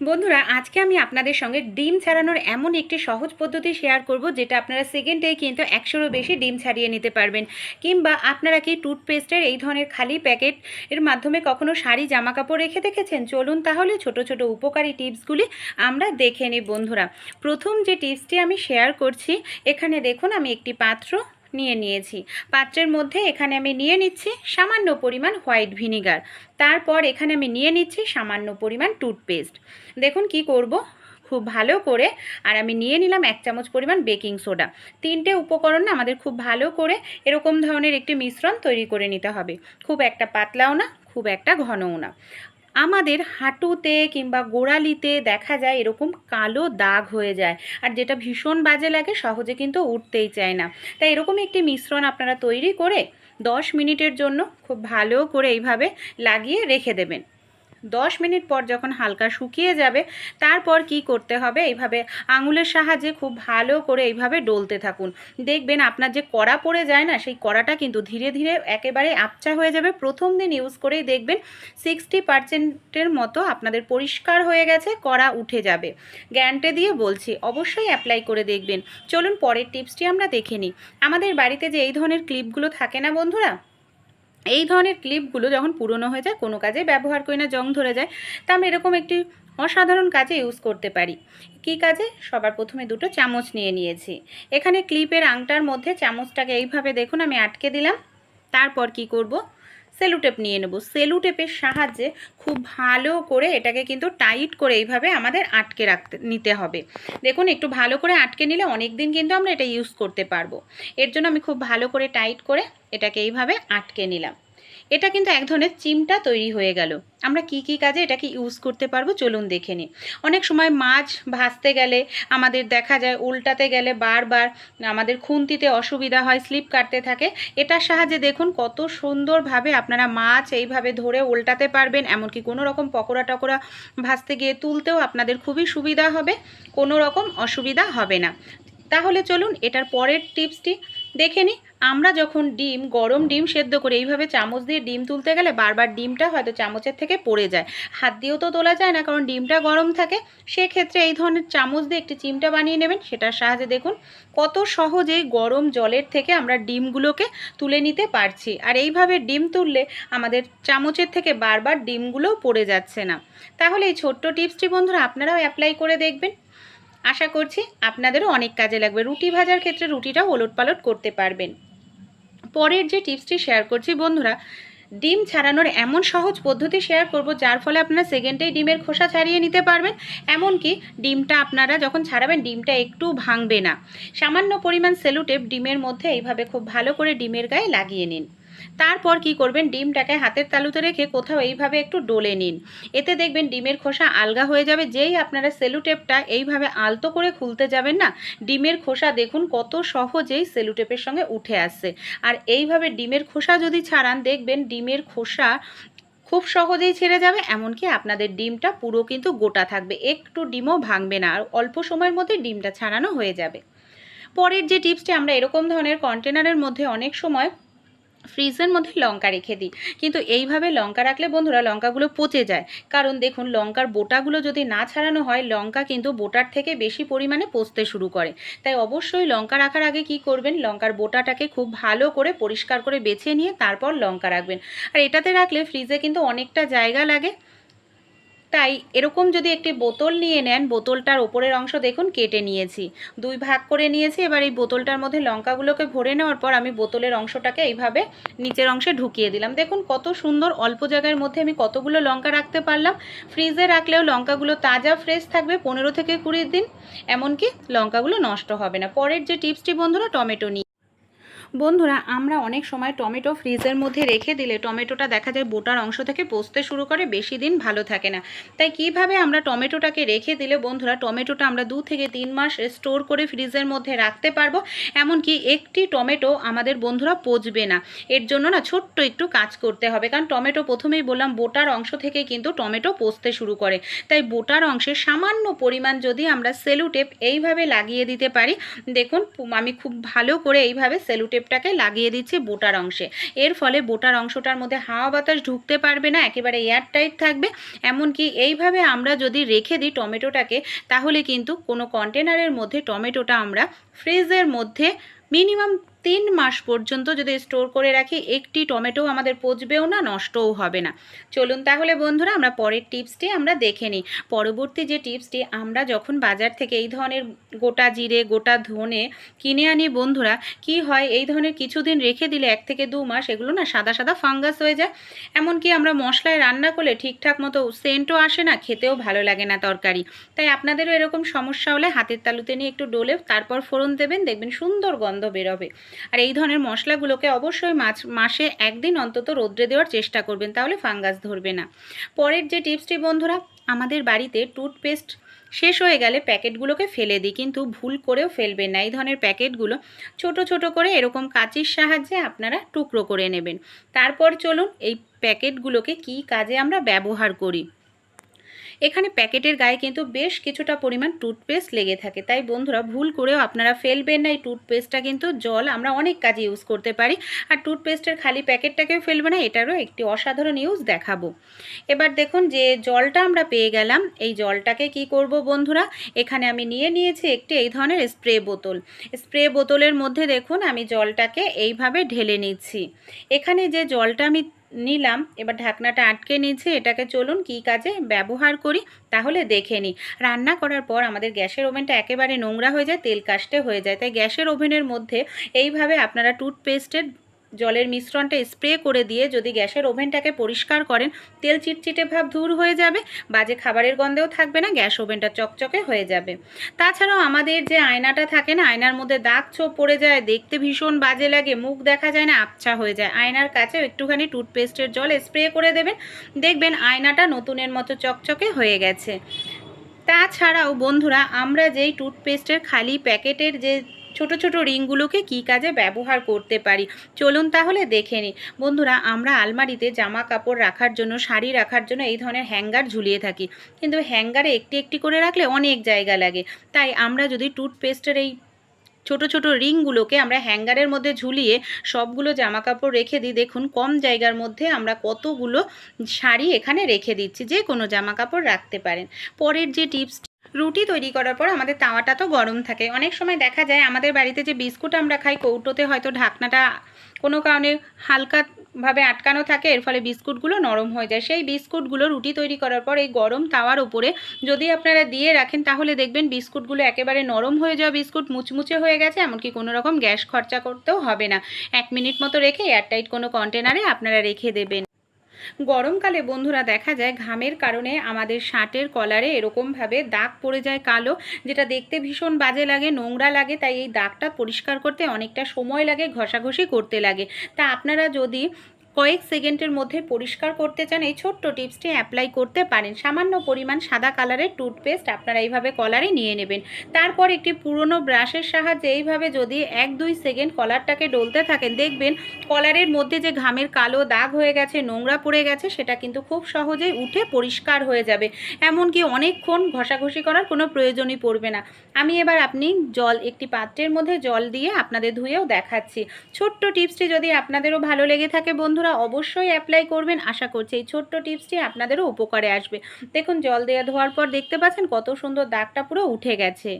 বন্ধুরা, আজকে আমি আপনাদের সঙ্গে ডিম ছাড়ানোর এমন একটি সহজ পদ্ধতি শেয়ার করব যেটা আপনারা সেকেন্ডেই কিন্তু একশোরও বেশি ডিম ছাড়িয়ে নিতে পারবেন। কিংবা আপনারা কি টুথপেস্টের এই ধরনের খালি প্যাকেট এর মাধ্যমে কখনো শাড়ি জামা কাপড় রেখে দেখেছেন? চলুন তাহলে ছোট ছোট উপকারী টিপসগুলি আমরা দেখে নিই বন্ধুরা। প্রথম যে টিপসটি আমি শেয়ার করছি, এখানে দেখুন আমি একটি পাত্র নিয়ে নিয়েছি। পাত্রের মধ্যে এখানে আমি নিয়ে নিচ্ছি সামান্য পরিমাণ হোয়াইট ভিনিগার। তারপর এখানে আমি নিয়ে নিচ্ছি সামান্য পরিমাণ টুথপেস্ট। দেখুন কি করব? খুব ভালো করে আর আমি নিয়ে নিলাম এক চামচ পরিমাণ বেকিং সোডা। তিনটে উপকরণ না আমাদের খুব ভালো করে এরকম ধরনের একটি মিশ্রণ তৈরি করে নিতে হবে। খুব একটা পাতলাও না, খুব একটা ঘনও না। আমাদের হাঁটুতে কিংবা গোড়ালিতে দেখা যায় এরকম কালো দাগ হয়ে যায়। আর যেটা ভীষণ বাজে লাগে, সহজে কিন্তু উঠতেই চায় না। তাই এরকম একটি মিশ্রণ আপনারা তৈরি করে দশ মিনিটের জন্য খুব ভালো করে এইভাবে লাগিয়ে রেখে দেবেন। দশ মিনিট পর যখন হালকা শুকিয়ে যাবে, তারপর কি করতে হবে? এইভাবে আঙুলের সাহায্যে খুব ভালো করে এইভাবে ডলতে থাকুন। দেখবেন আপনার যে কড়া পড়ে যায় না, সেই কড়াটা কিন্তু ধীরে ধীরে একেবারে আপচা হয়ে যাবে। প্রথম দিন ইউজ করেই দেখবেন সিক্সটি পার্সেন্টের মতো আপনাদের পরিষ্কার হয়ে গেছে, কড়া উঠে যাবে। গ্যারান্টি দিয়ে বলছি, অবশ্যই অ্যাপ্লাই করে দেখবেন। চলুন পরের টিপসটি আমরা দেখে নিই। আমাদের বাড়িতে যে এই ধরনের ক্লিপগুলো থাকে না বন্ধুরা? এই ধরনের ক্লিপগুলো যখন পুরনো হয়ে যায়, কোনো কাজে ব্যবহার করি না, জং ধরে যায়, তা আমি এরকম একটি অসাধারণ কাজে ইউজ করতে পারি। কি কাজে? সবার প্রথমে দুটো চামচ নিয়ে নিয়েছি। এখানে ক্লিপের আংটার মধ্যে চামচটাকে এইভাবে দেখুন, আমি আটকে দিলাম। তারপর কি করব? সেলুটেপ নিয়ে নেব। সেলুটেপের সাহায্যে খুব ভালো করে এটাকে কিন্তু টাইট করে এইভাবে আমাদের আটকে রাখতে, নিতে হবে। দেখুন, একটু ভালো করে আটকে নিলে অনেক দিন কিন্তু আমরা এটা ইউজ করতে পারব। এর জন্য আমি খুব ভালো করে টাইট করে এটাকে এইভাবে আটকে নিলাম। এটা কিন্তু এক ধরনের চিমটা তৈরি হয়ে গেল। আমরা কি কি কাজে এটাকে ইউজ করতে পারব চলুন দেখে নিই। অনেক সময় মাছ ভাজতে গেলে আমাদের দেখা যায় উল্টাতে গেলে বারবার আমাদের খুন্তিতে অসুবিধা হয় স্লিপ কাটতে থাকে। এটার সাহায্যে দেখুন কত সুন্দরভাবে আপনারা মাছ এইভাবে ধরে উল্টাতে পারবেন, এমনকি কোনো রকম পকোড়া টকোড়া ভাজতে গিয়ে তুলতেও আপনাদের খুবই সুবিধা হবে, কোনো রকম অসুবিধা হবে না। তাহলে চলুন এটার পরের টিপসটি দেখে নিই। আমরা যখন ডিম, গরম ডিম সেদ্ধ করে, এইভাবে চামচ দিয়ে ডিম তুলতে গেলে বারবার ডিমটা হয়তো চামচের থেকে পড়ে যায়। হাত দিয়েও তো তোলা যায় না, কারণ ডিমটা গরম থাকে। সেক্ষেত্রে এই ধরনের চামচ দিয়ে একটি চিমটা বানিয়ে নেবেন, সেটার সাহায্যে দেখুন কত সহজেই গরম জলের থেকে আমরা ডিমগুলোকে তুলে নিতে পারছি। আর এইভাবে ডিম তুললে আমাদের চামচের থেকে বারবার ডিমগুলোও পড়ে যাচ্ছে না। তাহলে এই ছোট্ট টিপসটি বন্ধুরা আপনারাও অ্যাপ্লাই করে দেখবেন। আশা করছি আপনাদেরও অনেক কাজে লাগবে। রুটি ভাজার ক্ষেত্রে রুটিটাও ওলট পালট করতে পারবেন। পরের যে টিপসটি শেয়ার করছি, বন্ধুরা, ডিম ছাড়ানোর এমন সহজ পদ্ধতি শেয়ার করব যার ফলে আপনারা সেকেন্ডেই ডিমের খোসা ছাড়িয়ে নিতে পারবেন। এমনকি ডিমটা আপনারা যখন ছাড়াবেন, ডিমটা একটু ভাঙবে না। সামান্য পরিমাণ সেলুটেপ ডিমের মধ্যে এইভাবে খুব ভালো করে ডিমের গায়ে লাগিয়ে নিন। তারপর কি করবেন? ডিমটাকে হাতের তালুতে রেখে কোথাও এইভাবে একটু ডলে নিন। এতে দেখবেন ডিমের খোসা আলগা হয়ে যাবে। যেই আপনারা সেলুটেপটা এইভাবে আলতো করে খুলতে যাবেন না, ডিমের খোসা দেখুন কত সহজেই সেলুটেপের সঙ্গে উঠে আসছে আর এইভাবে ডিমের খোসা যদি ছাড়ান, দেখবেন ডিমের খোসা খুব সহজেই ছেড়ে যাবে, এমনকি আপনাদের ডিমটা পুরো কিন্তু গোটা থাকবে। একটু ডিমও ভাঙবে না, আর অল্প সময়ের মধ্যে ডিমটা ছাড়ানো হয়ে যাবে। পরের যে টিপসটি আমরা এরকম ধরনের কন্টেনারের মধ্যে অনেক সময় ফ্রিজের মধ্যে লঙ্কা রেখে দিই। কিন্তু এইভাবে লঙ্কা রাখলে বন্ধুরা লঙ্কাগুলো পচে যায়। কারণ দেখুন, লঙ্কার বোটাগুলো যদি না ছাড়ানো হয়, লঙ্কা কিন্তু বোটার থেকে বেশি পরিমাণে পচতে শুরু করে। তাই অবশ্যই লঙ্কা রাখার আগে কি করবেন? লঙ্কার বোটাটাকে খুব ভালো করে পরিষ্কার করে বেছে নিয়ে তারপর লঙ্কা রাখবেন। আর এটাতে রাখলে ফ্রিজে কিন্তু অনেকটা জায়গা লাগে। তাই এরকম যদি একটি বোতল নিয়ে নেন, বোতলটার ওপরের অংশ দেখুন, কেটে নিয়েছি। দুই ভাগ করে নিয়েছি, এবার এই বোতলটার মধ্যে লঙ্কাগুলোকে ভরে নেওয়ার পর আমি বোতলের অংশটাকে এইভাবে নিচের অংশে ঢুকিয়ে দিলাম। দেখুন কত সুন্দর, অল্প জায়গার মধ্যে আমি কতগুলো লঙ্কা রাখতে পারলাম। ফ্রিজে রাখলেও লঙ্কাগুলো তাজা, ফ্রেশ থাকবে পনেরো থেকে কুড়ি দিন, এমনকি লঙ্কাগুলো নষ্ট হবে না। পরের যে টিপসটি বন্ধুরা, টমেটো নিয়ে বন্ধুরা, আমরা অনেক সময় টমেটো ফ্রিজের মধ্যে রেখে দিলে টমেটোটা দেখা যায় বোটার অংশ থেকে পচতে শুরু করে, বেশি দিন ভালো থাকে না। তাই কীভাবে আমরা টমেটোটাকে রেখে দিলে বন্ধুরা, টমেটোটা আমরা দু থেকে তিন মাস স্টোর করে ফ্রিজের মধ্যে রাখতে পারব, এমনকি একটি টমেটো আমাদের বন্ধুরা পচবে না। এর জন্য না ছোট্ট একটু কাজ করতে হবে, কারণ টমেটো প্রথমেই বললাম বোটার অংশ থেকে কিন্তু টমেটো পচতে শুরু করে। তাই বোটার অংশে সামান্য পরিমাণ যদি আমরা সেলুটেপ এইভাবে লাগিয়ে দিতে পারি, দেখুন, আমি খুব ভালো করে এইভাবে সেলুটেপ টেপটাকে লাগিয়ে দিচ্ছি বোটার অংশে। এর ফলে বোটার অংশটার মধ্যে হাওয়া বাতাস ঢুকতে পারবে না, একেবারে এয়ার টাইট থাকবে। এমনকি এইভাবে আমরা যদি রেখে দিই টমেটোটাকে, তাহলে কিন্তু কোনো কন্টেনারের মধ্যে টমেটোটা আমরা ফ্রিজের মধ্যে মিনিমাম তিন মাস পর্যন্ত যদি স্টোর করে রাখি, একটি টমেটো আমাদের পচবেও না, নষ্টও হবে না। চলুন তাহলে বন্ধুরা, আমরা পরের টিপসটি আমরা দেখে নিই। পরবর্তী যে টিপসটি, আমরা যখন বাজার থেকে এই ধরনের গোটা জিরে, গোটা ধনে কিনে আনি, বন্ধুরা, কি হয়, এই ধরনের কিছুদিন রেখে দিলে এক থেকে দু মাস এগুলো না সাদা সাদা ফাঙ্গাস হয়ে যায়। এমনকি আমরা মশলায় রান্না করলে ঠিকঠাক মতো সেন্টও আসে না, খেতেও ভালো লাগে না তরকারি। তাই আপনাদেরও এরকম সমস্যা হলে হাতের তালুতে নিয়ে একটু ডোলে, তারপর ফোড়ন দেবেন, দেখবেন সুন্দর গন্ধ বেরোবে। আর এই ধরনের মশলাগুলোকে অবশ্যই মাছ, মাসে একদিন অন্তত রোদ্রে দেওয়ার চেষ্টা করবেন, তাহলে ফাঙ্গাস ধরবে না। পরের যে টিপসটি, বন্ধুরা, আমাদের বাড়িতে টুথপেস্ট শেষ হয়ে গেলে প্যাকেটগুলোকে ফেলে দিই, কিন্তু ভুল করেও ফেলবেন না। এই ধরনের প্যাকেটগুলো ছোট ছোট করে এরকম কাঁচির সাহায্যে আপনারা টুকরো করে নেবেন। তারপর চলুন এই প্যাকেটগুলোকে কি কাজে আমরা ব্যবহার করি। এখানে প্যাকেটের গায়ে কিন্তু বেশ কিছুটা পরিমাণ টুথপেস্ট লেগে থাকে। তাই বন্ধুরা, ভুল করেও আপনারা ফেলবেন না, এই টুথপেস্টটা কিন্তু জল আমরা অনেক কাজে ইউজ করতে পারি। আর টুথপেস্টের খালি প্যাকেটটাকেও ফেলবে না, এটারও একটি অসাধারণ ইউজ দেখাবো। এবার দেখুন যে জলটা আমরা পেয়ে গেলাম। এই জলটাকে কি করব বন্ধুরা? এখানে আমি নিয়ে নিয়েছি একটি এই ধরনের স্প্রে বোতল। স্প্রে বোতলের মধ্যে দেখুন আমি জলটাকে এইভাবে ঢেলে নিচ্ছি। এখানে যে জলটা আমি নিলাম। এবার ঢাকনাটা আটকে নিয়েছি। এটাকে চলুন কি কাজে ব্যবহার করি তাহলে দেখে নিই। রান্না করার পর আমাদের গ্যাসের ওভেনটা একেবারে নোংরা হয়ে যায়, তেল কাস্টে হয়ে যায়। তাই গ্যাসের ওভেনের মধ্যে এইভাবে আপনারা টুথপেস্টের জলের মিশ্রণটা স্প্রে করে দিয়ে যদি গ্যাসের ওভেনটাকে পরিষ্কার করেন, তেল চিটচিটে ভাব দূর হয়ে যাবে, বাজে খাবারের গন্ধেও থাকবে না, গ্যাস ওভেনটা চকচকে হয়ে যাবে। তাছাড়াও আমাদের যে আয়নাটা থাকে না, আয়নার মধ্যে দাগ ছোপ পড়ে যায়, দেখতে ভীষণ বাজে লাগে, মুখ দেখা যায় না, আবছা হয়ে যায়। আয়নার কাছেও একটুখানি টুথপেস্টের জল স্প্রে করে দেবেন, দেখবেন আয়নাটা নতুনের মতো চকচকে হয়ে গেছে। তাছাড়াও বন্ধুরা, আমরা যেই টুথপেস্টের খালি প্যাকেটের যে ছোট ছোট রিংগুলোকে কী কাজে ব্যবহার করতে পারি? চলুন তাহলে দেখে নিই। বন্ধুরা, আমরা আলমারিতে জামা কাপড় রাখার জন্য, শাড়ি রাখার জন্য এই ধরনের হ্যাঙ্গার ঝুলিয়ে থাকি। কিন্তু হ্যাঙ্গারে একটি একটি করে রাখলে অনেক জায়গা লাগে। তাই আমরা যদি টুথপেস্টের এই ছোট ছোট রিংগুলোকে আমরা হ্যাঙ্গারের মধ্যে ঝুলিয়ে সবগুলো জামা কাপড় রেখে দিই, দেখুন কম জায়গার মধ্যে আমরা কতগুলো শাড়ি এখানে রেখে দিচ্ছি, যে কোনো জামা কাপড় রাখতে পারেন। পরের যে টিপস রুটি তৈরি করার পর আমাদের তাওয়াটা তো গরম থাকে। অনেক সময় দেখা যায় আমাদের বাড়িতে যে বিস্কুট আমরা খাই, কৌটোতে হয়তো ঢাকনাটা কোনো কারণে হালকাভাবে আটকানো থাকে, এর ফলে বিস্কুটগুলো নরম হয়ে যায়। সেই বিস্কুটগুলো রুটি তৈরি করার পর এই গরম তাওয়ার ওপরে যদি আপনারা দিয়ে রাখেন, তাহলে দেখবেন বিস্কুটগুলো একেবারে নরম হয়ে যাওয়া বিস্কুট মুচমুচে হয়ে গেছে, এমনকি কোনো রকম গ্যাস খরচা করতেও হবে না। এক মিনিট মতো রেখে এয়ারটাইট কোনো কন্টেনারে আপনারা রেখে দেবেন। গরমকালে বন্ধুরা দেখা যায় ঘামের কারণে আমাদের শার্টের কলারে এরকমভাবে দাগ পড়ে যায় কালো, যেটা দেখতে ভীষণ বাজে লাগে, নোংরা লাগে, তাই এই দাগটা পরিষ্কার করতে অনেকটা সময় লাগে, ঘষাঘষি করতে লাগে। তা আপনারা যদি কয়েক সেকেন্ডের মধ্যে পরিষ্কার করতে চান এই ছোট্ট টিপসটি অ্যাপ্লাই করতে পারেন। সামান্য পরিমাণ সাদা কালারের টুথপেস্ট আপনারা এইভাবে কলারে নিয়ে নেবেন। তারপর একটি পুরনো ব্রাশের সাহায্যে এইভাবে যদি এক দুই সেকেন্ড কলারটাকে ডলতে থাকেন, দেখবেন কলারের মধ্যে যে ঘামের কালো দাগ হয়ে গেছে, নোংরা পড়ে গেছে, সেটা কিন্তু খুব সহজেই উঠে পরিষ্কার হয়ে যাবে। এমনকি অনেকক্ষণ ঘষাঘষি করার কোনো প্রয়োজনই পড়বে না। আমি এবার আপনি জল, একটি পাত্রের মধ্যে জল দিয়ে আপনাদের ধুয়েও দেখাচ্ছি। ছোট্ট টিপসটি যদি আপনাদেরও ভালো লেগে থাকে বন্ধুরা অবশ্যই অ্যাপ্লাই করবেন। আশা করছি এই ছোট্ট টিপসটি আপনাদেরও উপকারে আসবে। দেখুন, জল দেওয়া ধোয়ার পর দেখতে পাচ্ছেন কত সুন্দর দাগটা পুরো উঠে গেছে।